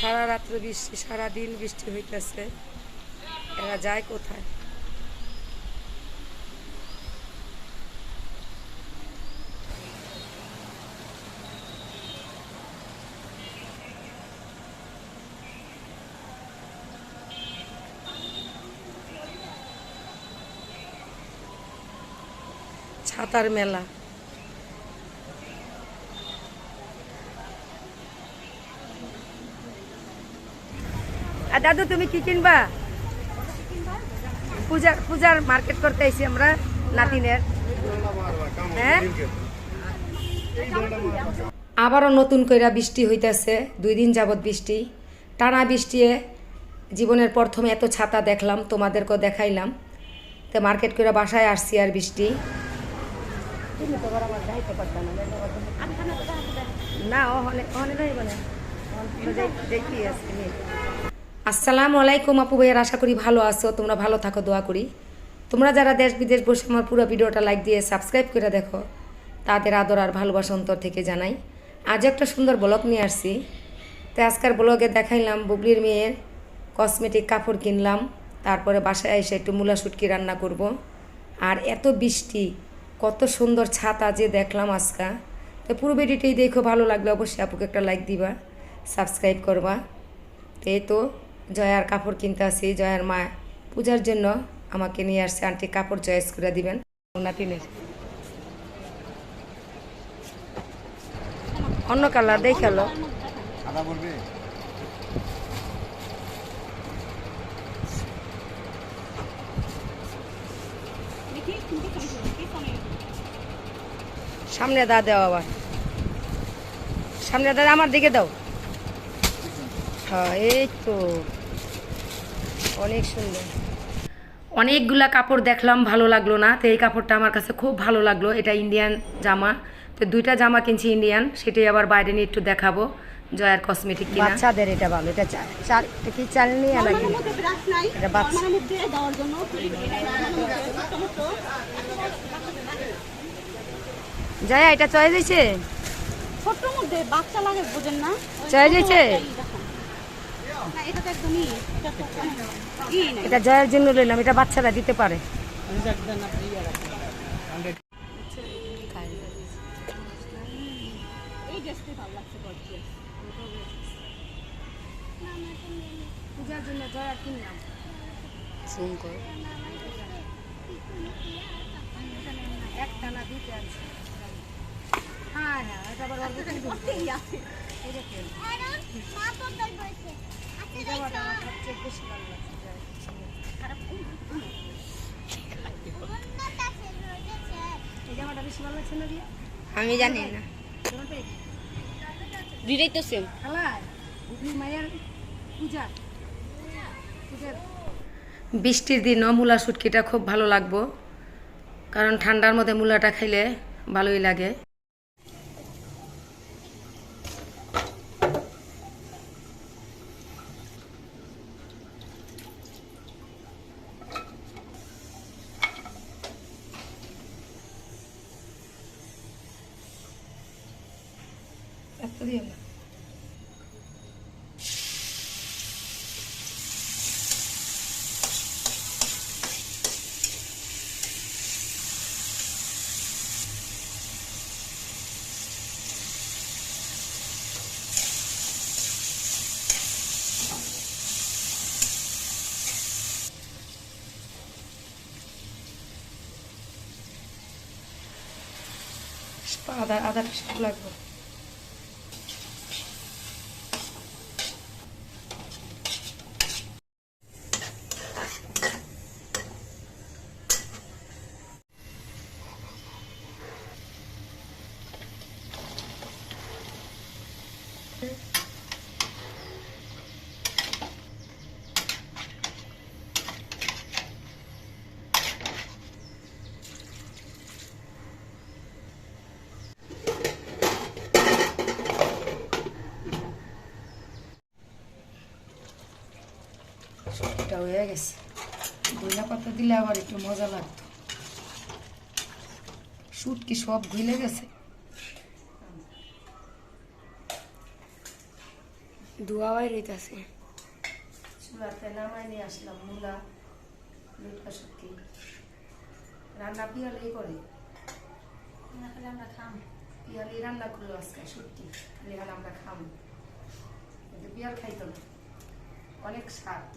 সারা রাত্র বৃষ্টি সারা দিন বৃষ্টি হইতেছে। এরা যায় কোথায়? ছাতার মেলা। আর দাদু, তুমি কি কিনবা? পূজার পূজার মার্কেট করতে আইছি আমরা নাতিনের হ্যাঁ? আবারও নতুন কইরা বৃষ্টি হইতাছে, দুই দিন যাবৎ বৃষ্টি। টানা বৃষ্টিয়ে জীবনের প্রথমে এত ছাতা দেখলাম, তোমাদেরকেও দেখাইলাম। তো মার্কেট করে বাসায় আসছি আর বৃষ্টি। না আসসালামু আলাইকুম আপু ভাইয়ার, আশা করি ভালো আছো। তোমরা ভালো থাকো, দোয়া করি। তোমরা যারা দেশ বিদেশ বসে আমার পুরো ভিডিওটা লাইক দিয়ে সাবস্ক্রাইব করে দেখো, তাদের আদর আর ভালোবাসা অন্তর থেকে জানাই। আজ একটা সুন্দর ব্লগ নিয়ে আসছি। তো আজকের ব্লগে দেখাইলাম, বুবলির মেয়ের কসমেটিক কাপড় কিনলাম। তারপরে বাসায় এসে একটু মূলা শুটকি রান্না করব। আর এত বৃষ্টি, কত সুন্দর ছাতা যে দেখলাম আজকা। তো পুরো ভিডিওটাই দেখো, ভালো লাগলে অবশ্যই আপুকে একটা লাইক দিবা সাবস্ক্রাইব করবা। এই তো জয়ার কাপড় কিনতে আসি। জয়ার মা পূজার জন্য আমাকে নিয়ে আসছে। আন্টি কাপড় চয়েস করে দিবেন। নাতিনের। অন্য কালার দেখাল সামনে দা দাও আবার। সামনে দা আমার দিকে দাও। হ্যাঁ এই তো। অনেক সুন্দর। অনেকগুলা কাপড় দেখলাম ভালো লাগল না। তো এই কাপড়টা আমার কাছে খুব ভালো লাগল। এটা ইন্ডিয়ান জামা। তো দুইটা জামা কিনছি ইন্ডিয়ান সেটাই আবার বাইরে নিয়ে একটু দেখাবো। জয়ার কসমেটিক কিনা। বাচ্চাদের এটা ভালো। এটা চাল কি চাল নিয়ে নাকি? এটা বাচ্চা জয়া এটা চয়েস হয়েছে? ছোট্ট মধ্যে বাচ্চা লাগে বোঝেন না। চয়েস হয়েছে? এটা জয়ের জন্য লইলাম এটা বাচ্চারা দিতে পারে। একটা না দিতে আছে হ্যাঁ হ্যাঁ এটা আবার অল্প করে দিবো। করতেই আছে এই দেখেন, এই জামাটা আমার সবচেয়ে বেশি ভালো লাগছে জয়ার। এই জামাটা বেশি ভালো লাগছে না দিয়ে আমি জানি না। দুইটাই তো সেম বৃষ্টির দিনও মূলা শুটকিটা খুব ভালো লাগবো কারণ ঠান্ডার মধ্যে মূলাটা খাইলে ভালোই লাগে। এত দিও না আদা আদাটা সব লাগবে এটা হয়ে গেছে। ধইলা পাতা দিলে আবার একটু মজা লাগতো। শুট কি সব ঘুলে গেছে। ধোয়া বাইর হইতাছে চুলাতে নামাই নিয়ে আসলাম মূলা লুটকা শুটকি রান্না পিয়ালেই করে? না খালি আমরা খাম। পিয়ালি রান্না করল আজকে শুটকি খালি আমরা খাব কিন্তু পিয়াল খাইতো না। অনেক স্বাদ।